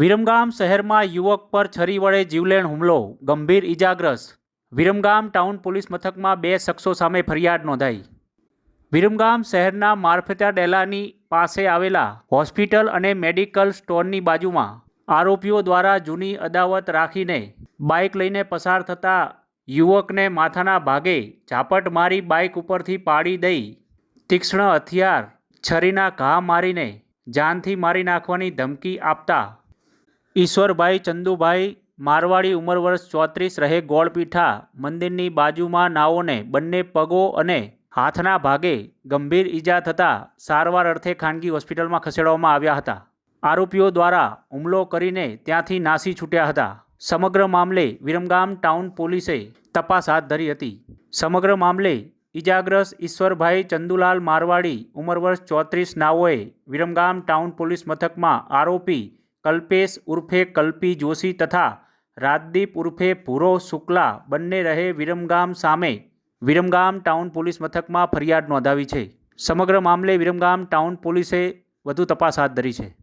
વિરમગામ શહેરમાં યુવક પર છરી વડે જીવલેણ હુમલો, ગંભીર ઇજાગ્રસ્ત વિરમગામ ટાઉન પોલીસ મથકમાં બે શખ્સો સામે ફરિયાદ નોંધાઈ. વિરમગામ શહેરના મારફતા ડેલાની પાસે આવેલા હોસ્પિટલ અને મેડિકલ સ્ટોરની બાજુમાં આરોપીઓ દ્વારા જૂની અદાવત રાખીને બાઇક લઈને પસાર થતા યુવકને માથાના ભાગે ઝાપટ મારી બાઇક ઉપરથી પાડી દઈ તીક્ષ્ણ હથિયાર, છરીના ઘા મારીને જાનથી મારી નાખવાની ધમકી આપતા ઈશ્વરભાઈ ચંદુભાઈ મારવાડી ઉંમર વર્ષ ચોત્રીસ રહે ગોળપીઠા. મંદિરની બાજુમાં નાઓને બંને પગો અને હાથના ભાગે ગંભીર ઈજા થતાં સારવાર અર્થે ખાનગી હોસ્પિટલમાં ખસેડવામાં આવ્યા હતા. આરોપીઓ દ્વારા હુમલો કરીને ત્યાંથી નાસી છૂટ્યા હતા. સમગ્ર મામલે વિરમગામ ટાઉન પોલીસે તપાસ હાથ ધરી હતી. સમગ્ર મામલે ઇજાગ્રસ્ત ઈશ્વરભાઈ ચંદુલાલ મારવાડી ઉંમર વર્ષ ચોત્રીસ નાઓએ વિરમગામ ટાઉન પોલીસ મથકમાં આરોપી કલ્પેશ ઉર્ફે કલ્પી જોશી તથા રાજદીપ ઉર્ફે ભૂરો શુક્લા બંને રહે વિરમગામ સામે. વિરમગામ ટાઉન પોલીસ મથકમાં ફરિયાદ નોંધાવી છે. સમગ્ર મામલે વિરમગામ ટાઉન પોલીસે વધુ તપાસ હાથ ધરી છે.